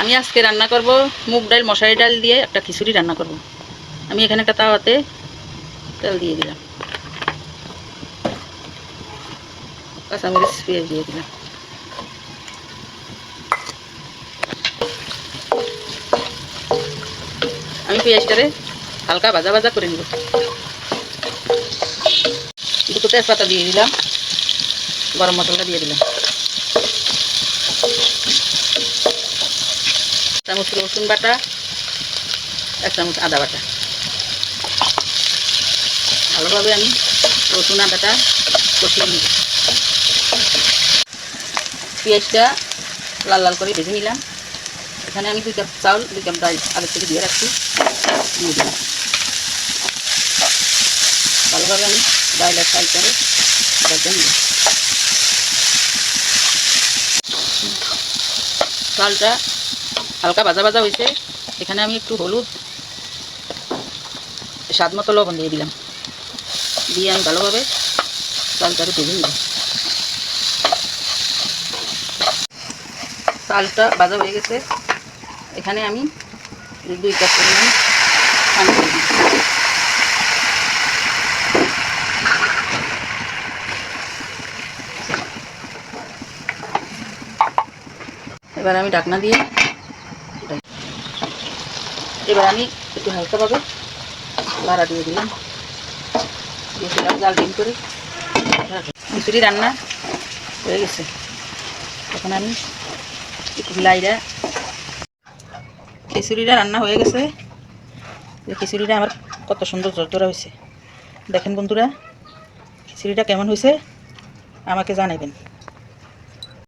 আমি আজকে রান্না করব মুগ ডাল, মশারি ডাল দিয়ে একটা খিচুড়ি রান্না করব। আমি এখানে একটা তাওয়াতে তেল দিয়ে দিলাম। পেঁয়াজ দিয়ে দিলাম। আমি পেঁয়াজটারে হালকা ভাজা ভাজা করে নিব। দুটো তেজপাতা দিয়ে দিলাম। গরম মশলা দিয়ে দিলাম। চামচ রসুন বাটা, এক চামচ আদা বাটা। ভালোভাবে আমি রসুন আদাটা কষিয়ে নিব। পেঁয়াজটা লাল লাল করে ভেজে নিলাম। এখানে আমি দুই কাপ চাউল, দুই কাপ ডাল আগের থেকে দিয়ে রাখছি। ভালোভাবে আমি ডাল আর চাল করে চালটা হালকা ভাজা ভাজা হয়েছে। এখানে আমি একটু হলুদ স্বাদ মতো লবণ দিয়ে দিলাম। দিয়ে আমি ভালোভাবে চালটা ভেজে নিব চালটা ভাজা হয়ে গেছে। এখানে আমি দুই কাপ পরিমাণ পানি দিয়ে দিই এবার আমি ঢাকনা দিয়ে এবার আমি একটু হালকাভাবে ভাড়া দিয়ে দিলাম। দিয়ে দিলাম জাল ডিম করে খিচুড়ি রান্না হয়ে গেছে। এখন আমি একটু লাইরা খিচুড়িটা রান্না হয়ে গেছে। খিচুড়িটা আমার কত সুন্দর জর্জরা হয়েছে। দেখেন বন্ধুরা, খিচুড়িটা কেমন হয়েছে? আমাকে জানাবেন